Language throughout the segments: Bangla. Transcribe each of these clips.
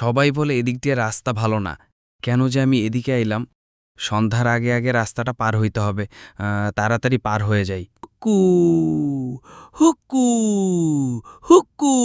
সবাই বলে এদিক দিয়ে রাস্তা ভালো না। কেন যে আমি এদিকে এলাম সন্ধ্যার আগে আগে রাস্তাটা পার হইতে হবে। তাড়াতাড়ি পার হয়ে যাই। কু হুকু হুকু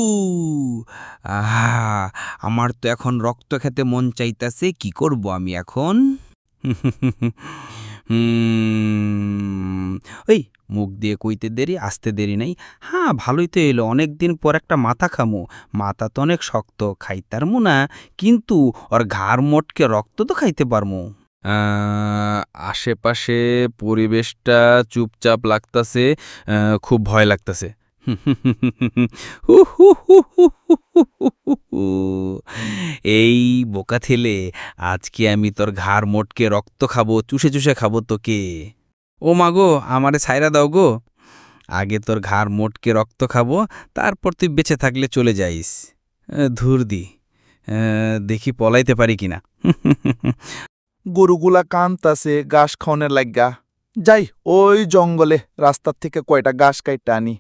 আহা, আমার তো এখন রক্ত খেতে মন চাইতাছে, কি করব আমি এখন? ওই মুখ দিয়ে কইতে দেরি আসতে দেরি নাই। হ্যাঁ ভালোই তো এলো অনেক দিন পর একটা মাথা খামু। মাথা তো অনেক শক্ত খাইতারমু না কিন্তু ওর ঘাড় মোটকে রক্ত তো খাইতে পারমু। আশেপাশে পরিবেশটা চুপচাপ লাগতাছে খুব ভয় লাগতাছে। এই বোকা থেলে আজকে আমি তোর ঘাড় মোটকে রক্ত খাব চুষে চুষে খাব তোকে। ও মাগো আমারে ছাইরা দাও গো। আগে তোর ঘাড় মোটকে রক্ত খাব তারপর তুই বেঁচে থাকলে চলে যাইস। ধুর দি। দেখি পলাইতে পারি কিনা। গরুগুলা কান্তাছে ঘাস খাওয়ানোর লাগা যাই ওই জঙ্গলে রাস্তার থেকে কয়টা ঘাস কাইটা আনি।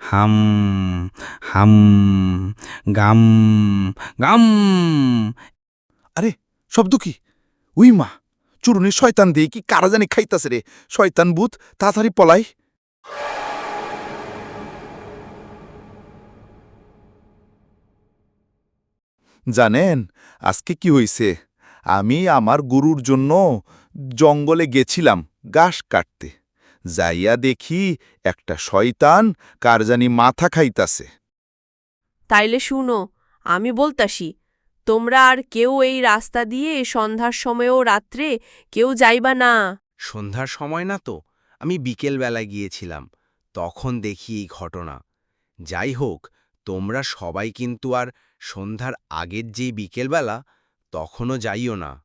হাম হাম গাম গাম। শব্দ কি? উই মা, চুরুনি শয়তান দিয়ে কি কারা জানি খাইতাছে রে? শয়তান বুথ তাড়াতাড়ি পলাই। জানেন, আজকে কি হইছে? আমি আমার গরুর জন্য জঙ্গলে গেছিলাম ঘাস কাটতে। যাইয়া দেখি একটা শয়তান কার জানি মাথা খাইতাছে। তাইলে শুনো, আমি বলতাসি তোমরা আর কেউ এই রাস্তা দিয়ে সন্ধ্যার সময়ও রাত্রে কেউ যাইবা না। সন্ধ্যার সময় না তো, আমি বিকেলবেলা গিয়েছিলাম, তখন দেখি এই ঘটনা। যাই হোক, তোমরা সবাই কিন্তু আর সন্ধ্যার আগের যেই বিকেলবেলা, তখনও যাইও না।